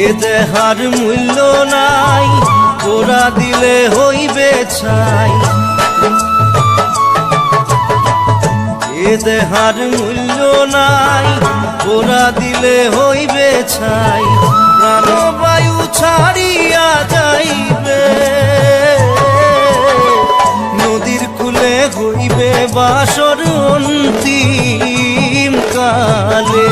এ দেহার মূল্য নাই, তোরা দিলে হইবে ছাই। এ দেহার মূল্য নাই, তোরা দিলে হইবে ছাই। প্রাণবায়ু ছাড়িয়া যাইবে, নদীর কূলে হইবে বাসর অন্তিম কালে।